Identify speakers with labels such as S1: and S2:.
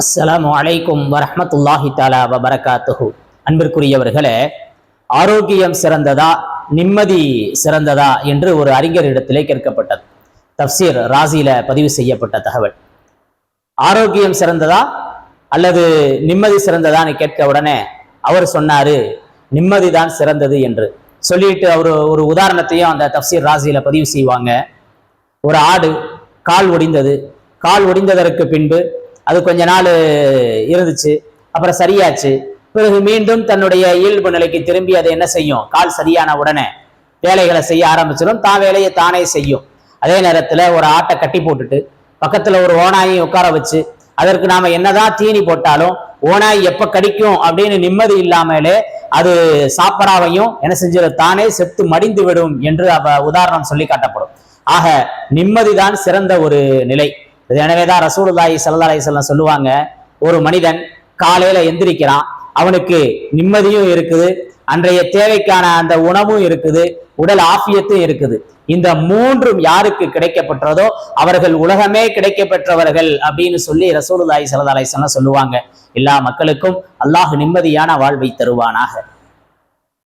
S1: அஸ்ஸலாமு அலைக்கும் வரஹ்மத்துல்லாஹி தாலா வபரகாத்துஹு. அன்பிற்குரியவர்களே ஆரோக்கியம் சிறந்ததா நிம்மதி சிறந்ததா என்று ஒரு அறிஞரிடத்திலே கேட்கப்பட்டது. தப்சீர் ராசியில பதிவு செய்யப்பட்ட தகவல். ஆரோக்கியம் சிறந்ததா அல்லது நிம்மதி சிறந்ததான்னு கேட்க உடனே அவர் சொன்னாரு நிம்மதி தான் சிறந்தது என்று. சொல்லிட்டு அவர் ஒரு உதாரணத்தையும் அந்த தப்சீர் ராசியில பதிவு செய்வாங்க. ஒரு ஆடு கால் ஒடிந்தது. கால் ஒடிந்ததற்கு பின்பு அது கொஞ்ச நாள் இருந்துச்சு அப்புறம் சரியாச்சு. பிறகு மீண்டும் தன்னுடைய இயல்பு நிலைக்கு திரும்பி அதை என்ன செய்யும்? கால் சரியான உடனே வேலைகளை செய்ய ஆரம்பிச்சிடும். தான் வேலையை தானே செய்யும். அதே நேரத்தில் ஒரு ஆட்டை கட்டி போட்டுட்டு பக்கத்தில் ஒரு ஓனாயை உட்கார வச்சு அதற்கு நாம என்னதான் தீனி போட்டாலும் ஓனாய் எப்போ கடிக்கும் அப்படின்னு நிம்மதி இல்லாமலே அது சாப்பராவையும் என்ன செஞ்சிடும்? தானே செத்து மடிந்து விடும் என்று அவ உதாரணம் சொல்லி காட்டப்படும். ஆக நிம்மதிதான் சிறந்த ஒரு நிலை. இது எனவேதான் ரசூலுல்லாஹி சல்லா அலைஹி சொல்லுவாங்க ஒரு மனிதன் காலையில எந்திரிக்கிறான் அவனுக்கு நிம்மதியும் இருக்குது அன்றைய தேவைக்கான அந்த உணவும் இருக்குது உடல் ஆஃபியத்தும் இருக்குது. இந்த மூன்றும் யாருக்கு கிடைக்கப்பட்டதோ அவர்கள் உலகமே கிடைக்கப்பெற்றவர்கள் அப்படின்னு சொல்லி ரசூலுல்லாஹி சல்லா அலைஹி சொல்லுவாங்க. எல்லா மக்களுக்கும் அல்லாஹ் நிம்மதியான வாழ்வை தருவானாக.